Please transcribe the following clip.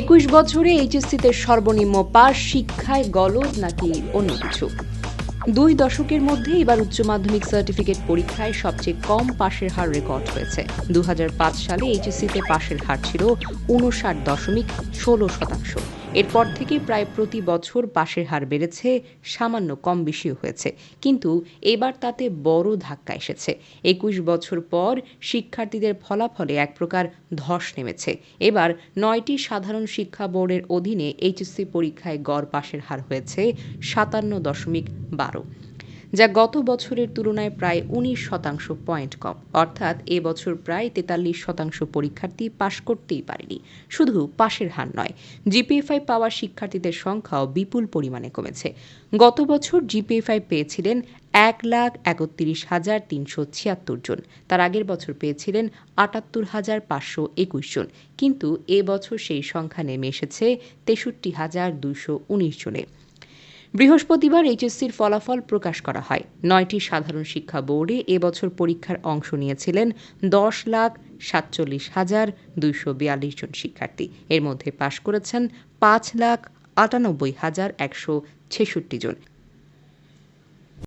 একুশ বছরে এইচএসসিতে সর্বনিম্ন পাস শিক্ষায় গলদ নাকি অন্য কিছু? দুই দশকের মধ্যে এবার উচ্চ মাধ্যমিক সার্টিফিকেট পরীক্ষায় সবচেয়ে কম পাশের হার রেকর্ড হয়েছে। দু হাজার পাঁচ সালে এইচএসসিতে পাশের হার ছিল উনষাট দশমিক ষোলো শতাংশ। এরপর থেকে প্রায় প্রতি বছর পাশের হার বেড়েছে, সামান্য কম বেশিও হয়েছে। কিন্তু এবার তাতে বড় ধাক্কা এসেছে। একুশ বছর পর শিক্ষার্থীদের ফলাফলে এক প্রকার ধস নেমেছে। এবার নয়টি সাধারণ শিক্ষা বোর্ডের অধীনে এইচএসসি পরীক্ষায় গড় পাশের হার হয়েছে সাতান্ন দশমিক বারো। যা গত বছরের তুলনায় প্রায় উনিশ শতাংশ পয়েন্ট কম। অর্থাৎ এ বছর প্রায় তেতাল্লিশ শতাংশ পরীক্ষার্থী পাশ করতেই পারেনি। শুধু পাশের হার নয় জিপিএফআই পাওয়া শিক্ষার্থীদের সংখ্যাও বিপুল পরিমাণে কমেছে। গত বছর জিপিএফআই পেয়েছিলেন এক লাখ একত্রিশ হাজার তিনশো ছিয়াত্তর জন। তার আগের বছর পেয়েছিলেন আটাত্তর হাজার পাঁচশো একুশ জন। কিন্তু এ বছর সেই সংখ্যা নেমে এসেছে তেষট্টি হাজার দুইশো উনিশ জনে। বৃহস্পতিবার এইচএসসির ফলাফল প্রকাশ করা হয়। নয়টি সাধারণ শিক্ষা বোর্ডে এবছর পরীক্ষার অংশ নিয়েছিলেন দশ লাখ সাতচল্লিশ হাজার দুইশো বিয়াল্লিশ জন শিক্ষার্থী। এর মধ্যে পাশ করেছেন পাঁচ লাখ আটানব্বই হাজার একশো ছেষট্টি জন।